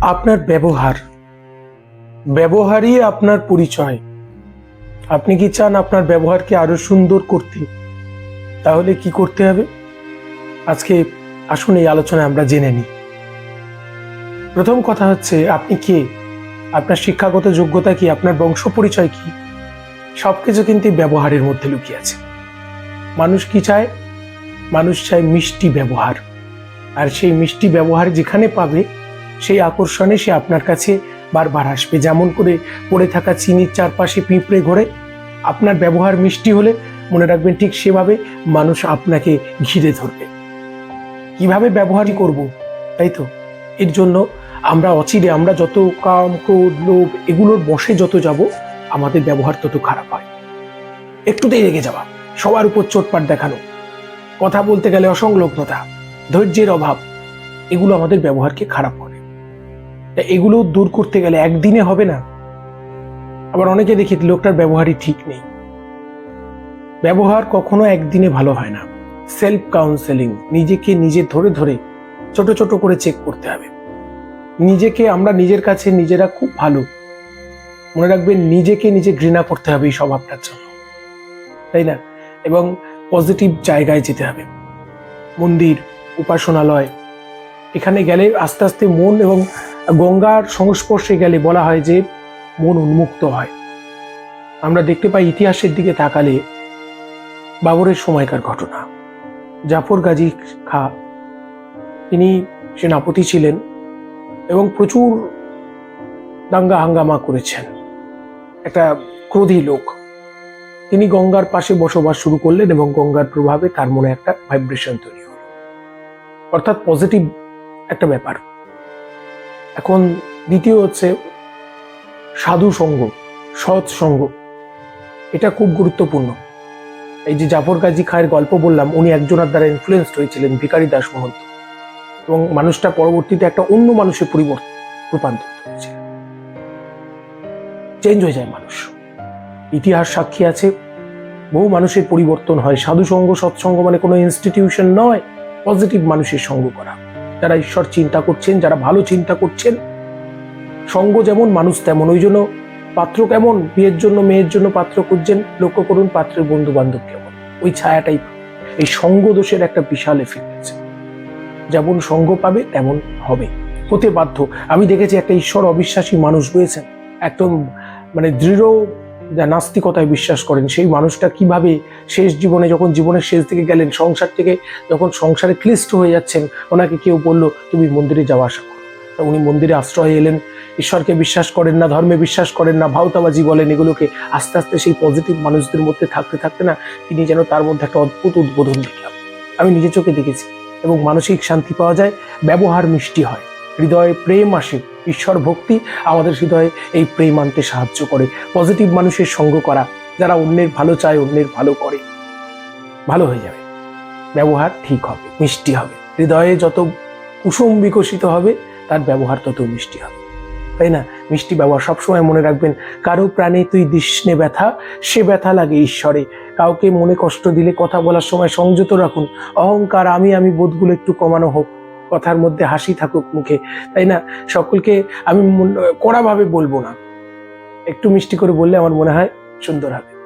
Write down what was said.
আপনার ব্যবহার। ব্যবহারই আপনার পরিচয়। আপনি কি চান আপনার ব্যবহারকে আরও সুন্দর করতে? তাহলে কি করতে হবে? আজকে আসুন এই আলোচনায় আমরা জেনে নিই। প্রথম কথা হচ্ছে, আপনি কে? আপনার শিক্ষাগত যোগ্যতা কি? আপনার বংশ পরিচয় কি? সবকিছু কিন্তু ব্যবহারের মধ্যে লুকিয়ে আছে। মানুষ কি চায়? মানুষ চায় মিষ্টি ব্যবহার। আর সেই মিষ্টি ব্যবহার যেখানে পাবে সেই আকর্ষণে সে আপনার কাছে বারবার আসবে। যেমন করে পড়ে থাকা চিনির চারপাশে পিঁপড়ে ঘোরে। আপনার ব্যবহার মিষ্টি হলে মনে রাখবেন ঠিক সেভাবে মানুষ আপনাকে ঘিরে ধরবে। কীভাবে ব্যবহারই করব, তাই তো? এর জন্য আমরা অচিরে, আমরা যত কাম, ক্রোধ, লোভ এগুলোর বসে যত যাব, আমাদের ব্যবহার তত খারাপ হয়। একটুতেই রেগে যাওয়া, সবার উপর চোটপাট দেখানো, কথা বলতে গেলে অসংলগ্নতা, ধৈর্যের অভাব, এগুলো আমাদের ব্যবহারকে খারাপ করে। এগুলো দূর করতে গেলে একদিনে হবে না। আবার অনেকে দেখি লোকটার ব্যবহারই ঠিক নেই। ব্যবহার কখনো একদিনে ভালো হয় না। সেলফ কাউন্সেলিং নিজেকে নিজে ধরে ধরে ছোট ছোট করে চেক করতে হবে। নিজেকে আমরা নিজের কাছে নিজেরা খুব ভালো। মনে রাখবেন নিজেকে নিজে ঘৃণা করতে হবে এই স্বভাবটার জন্য। তাই না? এবং পজিটিভ জায়গায় যেতে হবে। মন্দির, উপাসনালয়, এখানে গেলে আস্তে আস্তে মন এবং গঙ্গার সংস্পর্শে গেলে বলা হয় যে মন উন্মুক্ত হয়। আমরা দেখতে পাই ইতিহাসের দিকে তাকালে বাবরের সময়কার ঘটনা। জাফর গাজী খা, তিনি সেনাপতি ছিলেন এবং প্রচুর দাঙ্গা হাঙ্গামা করেছেন। একটা ক্রোধী লোক। তিনি গঙ্গার পাশে বসবাস শুরু করলেন এবং গঙ্গার প্রভাবে তার মনে একটা ভাইব্রেশন তৈরি হলো। অর্থাৎ পজিটিভ একটা ব্যাপার। এখন দ্বিতীয় হচ্ছে সাধু সঙ্গ সৎ সঙ্গ এটা খুব গুরুত্বপূর্ণ। এই যে জাফর গাজী খায়ের গল্প বললাম, উনি একজনের দ্বারা ইনফ্লুয়েসড হয়েছিলেন ভিকারি দাস মহন্ত এবং মানুষটা পরবর্তীতে একটা অন্য মানুষের পরিবর্তন রূপান্তরিত হয়েছিল। চেঞ্জ হয়ে যায় মানুষ। ইতিহাস সাক্ষী আছে। বহু মানুষের পরিবর্তন হয়। সাধু সঙ্গ সৎসঙ্গ মানে কোনো ইনস্টিটিউশন নয়। পজিটিভ মানুষের সঙ্গ করা। যারা ঈশ্বর চিন্তা করছেন, যারা ভালো চিন্তা করছেন, সঙ্গ যেমন মানুষ তেমন, ওই জন্য পাত্র কেমন? বিয়ের জন্য, মেয়ের জন্য পাত্র খুঁজছেন, লক্ষ্য করুন পাত্রের বন্ধু বান্ধব কেমন? ওই ছায়াটাই এই সঙ্গ দোষের একটা বিশাল এফেক্ট আছে। যেমন সঙ্গ পাবে, তেমন হবে। হতে বাধ্য। আমি দেখেছি একটা ঈশ্বর অবিশ্বাসী মানুষ রয়েছেন। একদম মানে দৃঢ় নাস্তিকতায় বিশ্বাস করেন, সেই মানুষটা কীভাবে শেষ জীবনে যখন জীবনের শেষ দিকে গেলেন, সংসার থেকে যখন সংসারে ক্লিষ্ট হয়ে যাচ্ছেন, ওনাকে কেউ বলল, তুমি মন্দিরে যাওয়া আসা করো। উনি মন্দিরে আশ্রয় এলেন। ঈশ্বরকে বিশ্বাস করেন না, ধর্মে বিশ্বাস করেন না, ভাওতাবাজি বলেন এগুলোকে। আস্তে আস্তে সেই পজিটিভ মানুষদের মধ্যে থাকতে থাকতে না তিনি যেন তার মধ্যে একটা অদ্ভুত উদ্বোধন দেখলাম। আমি নিজে চোখে দেখেছি এবং মানসিক শান্তি পাওয়া যায়, ব্যবহার মিষ্টি হয়। হৃদয়ে প্রেম আসে, ঈশ্বর ভক্তি আমাদের হৃদয়ে এই প্রেম আনতে সাহায্য করে। পজিটিভ মানুষের সঙ্গ করা, যারা অন্যের ভালো চায়, অন্যের ভালো করে, ভালো হয়ে যাবে। ব্যবহার ঠিক হবে, মিষ্টি হবে। হৃদয়ে যত কুসুম বিকশিত হবে, তার ব্যবহার তত মিষ্টি হবে। তাই না? মিষ্টি ব্যবহার সবসময় মনে রাখবেন, কারও প্রাণে তুই দিসনে ব্যথা, সে ব্যথা লাগে ঈশ্বরে। কাউকে মনে কষ্ট দিলে কথা বলার সময় সংযত রাখুন। অহংকার, আমি আমি বোধগুলো একটু কমানো হোক। কথার মধ্যে হাসি থাকুক মুখে, তাই না? সকলকে আমি কড়াভাবে বলব না। একটু মিষ্টি করে বললে আমার মনে হয় সুন্দর হবে।